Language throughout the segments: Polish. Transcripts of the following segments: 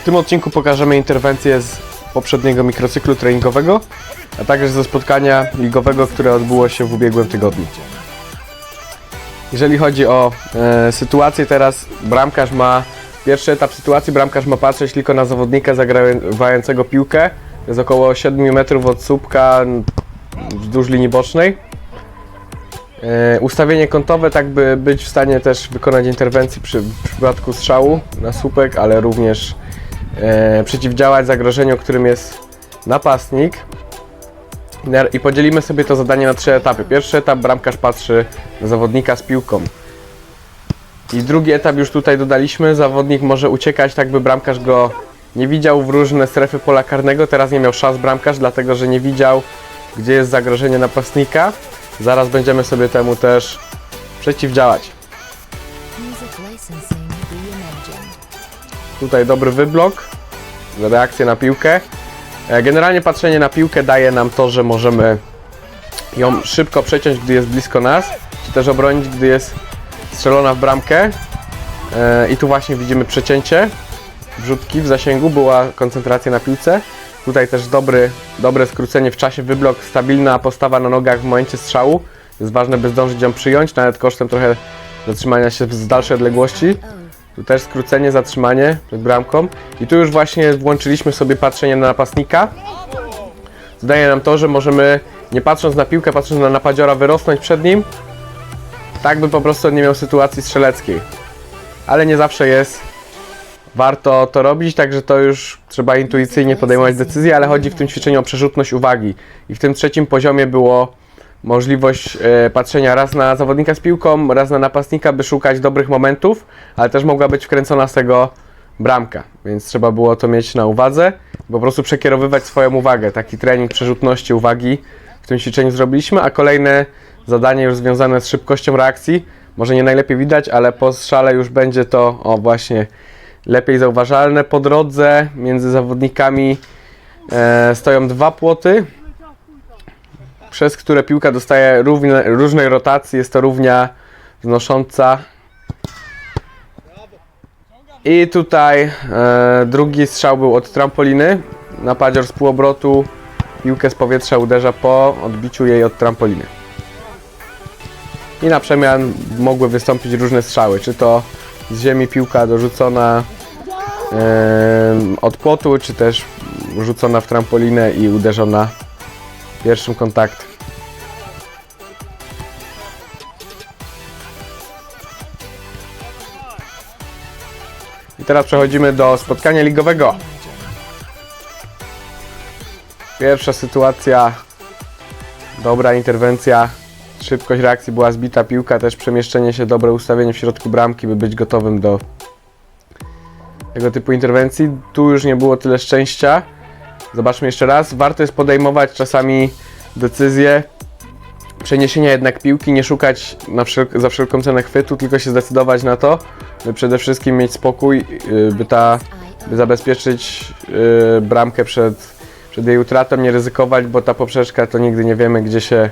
W tym odcinku pokażemy interwencję z poprzedniego mikrocyklu treningowego, a także ze spotkania ligowego, które odbyło się w ubiegłym tygodniu. Jeżeli chodzi o e, sytuację teraz, bramkarz ma pierwszy etap sytuacji, bramkarz ma patrzeć tylko na zawodnika zagrywającego piłkę. Jest około 7 metrów od słupka wzdłuż linii bocznej. E, ustawienie kątowe, tak by być w stanie też wykonać interwencję przy, przypadku strzału na słupek, ale również e, przeciwdziałać zagrożeniu, którym jest napastnik. Na- I podzielimy sobie to zadanie na trzy etapy. Pierwszy etap bramkarz patrzy na zawodnika z piłką. I drugi etap już tutaj dodaliśmy. Zawodnik może uciekać tak, by bramkarz go nie widział w różne strefy pola karnego. Teraz nie miał szans bramkarz, dlatego że nie widział, gdzie jest zagrożenie napastnika. Zaraz będziemy sobie temu też przeciwdziałać. Tutaj dobry wyblok, reakcja na piłkę. E, Generalnie patrzenie na piłkę daje nam to, że możemy ją szybko przeciąć, gdy jest blisko nas, czy też obronić, gdy jest strzelona w bramkę. E, I tu właśnie widzimy przecięcie wrzutki w zasięgu, była koncentracja na piłce. Tutaj też dobry, dobre skrócenie w czasie, wyblok, stabilna postawa na nogach w momencie strzału. Jest ważne, by zdążyć ją przyjąć, nawet kosztem trochę zatrzymania się z dalszej odległości. Tu też skrócenie, zatrzymanie przed bramką. I tu już właśnie włączyliśmy sobie patrzenie na napastnika. Zdaje nam to, że możemy, nie patrząc na piłkę, patrząc na napadziora, wyrosnąć przed nim. Tak by po prostu nie miał sytuacji strzeleckiej. Ale nie zawsze jest warto to robić, także to już trzeba intuicyjnie podejmować decyzje, ale chodzi w tym ćwiczeniu o przerzutność uwagi. I w tym trzecim poziomie było możliwość e, patrzenia raz na zawodnika z piłką, raz na napastnika, by szukać dobrych momentów, ale też mogła być wkręcona z tego bramka, więc trzeba było to mieć na uwadze, po prostu przekierowywać swoją uwagę. Taki trening przerzutności uwagi w tym ćwiczeniu zrobiliśmy, a kolejne zadanie już związane z szybkością reakcji, może nie najlepiej widać, ale po strzale już będzie to, o właśnie, lepiej zauważalne. Po drodze między zawodnikami e, stoją dwa płoty, przez które piłka dostaje równe, różnej rotacji. Jest to równia wznosząca. I tutaj e, drugi strzał był od trampoliny. Napadzior z półobrotu piłkę z powietrza uderza po odbiciu jej od trampoliny. I na przemian mogły wystąpić różne strzały, czy to z ziemi piłka dorzucona em, od płotu, czy też rzucona w trampolinę i uderzona pierwszym kontaktem. I teraz przechodzimy do spotkania ligowego. Pierwsza sytuacja, dobra interwencja, szybkość reakcji była zbita piłka, też przemieszczenie się, dobre ustawienie w środku bramki, by być gotowym do tego typu interwencji. Tu już nie było tyle szczęścia. Zobaczmy jeszcze raz. Warto jest podejmować czasami decyzje przeniesienia jednak piłki, nie szukać wszel- za wszelką cenę chwytu, tylko się zdecydować na to, by przede wszystkim mieć spokój, yy, by ta, by zabezpieczyć yy, bramkę przed, przed jej utratą, nie ryzykować, bo ta poprzeczka to nigdy nie wiemy, gdzie się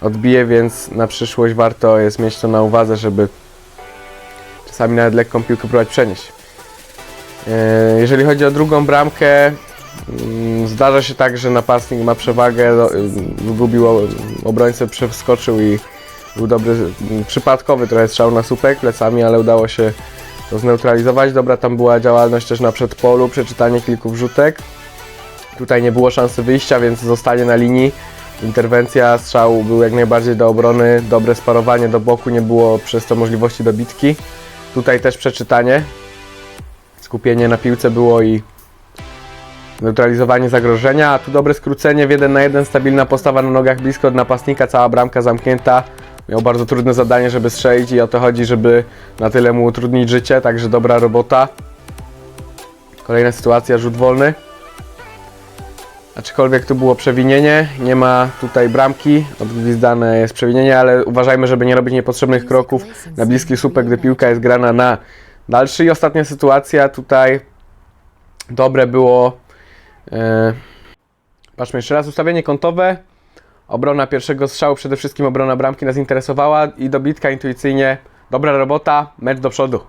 odbije, więc na przyszłość warto jest mieć to na uwadze, żeby czasami nawet lekką piłkę próbować przenieść. Yy, Jeżeli chodzi o drugą bramkę, mm, zdarza się tak, że napastnik ma przewagę, zgubił o- obrońcę, przeskoczył i był dobry, mm, przypadkowy trochę strzał na słupek plecami, ale udało się to zneutralizować. Dobra, tam była działalność też na przedpolu, przeczytanie kilku wrzutek. Tutaj nie było szansy wyjścia, więc zostanie na linii. Interwencja, strzał był jak najbardziej do obrony, dobre sparowanie do boku, nie było przez to możliwości dobitki. Tutaj też przeczytanie, skupienie na piłce było i neutralizowanie zagrożenia, a tu dobre skrócenie w jeden na jeden, stabilna postawa na nogach blisko od napastnika, cała bramka zamknięta. Miał bardzo trudne zadanie, żeby strzelić i o to chodzi, żeby na tyle mu utrudnić życie, także dobra robota. Kolejna sytuacja, rzut wolny. Aczkolwiek tu było przewinienie, nie ma tutaj bramki, odgwizdane jest przewinienie, ale uważajmy, żeby nie robić niepotrzebnych kroków na bliski słupek, gdy piłka jest grana na dalszy. I ostatnia sytuacja tutaj, dobre było E, patrzmy jeszcze raz, ustawienie kątowe. Obrona pierwszego strzału, przede wszystkim obrona bramki nas interesowała i dobitka intuicyjnie. Dobra robota, mecz do przodu.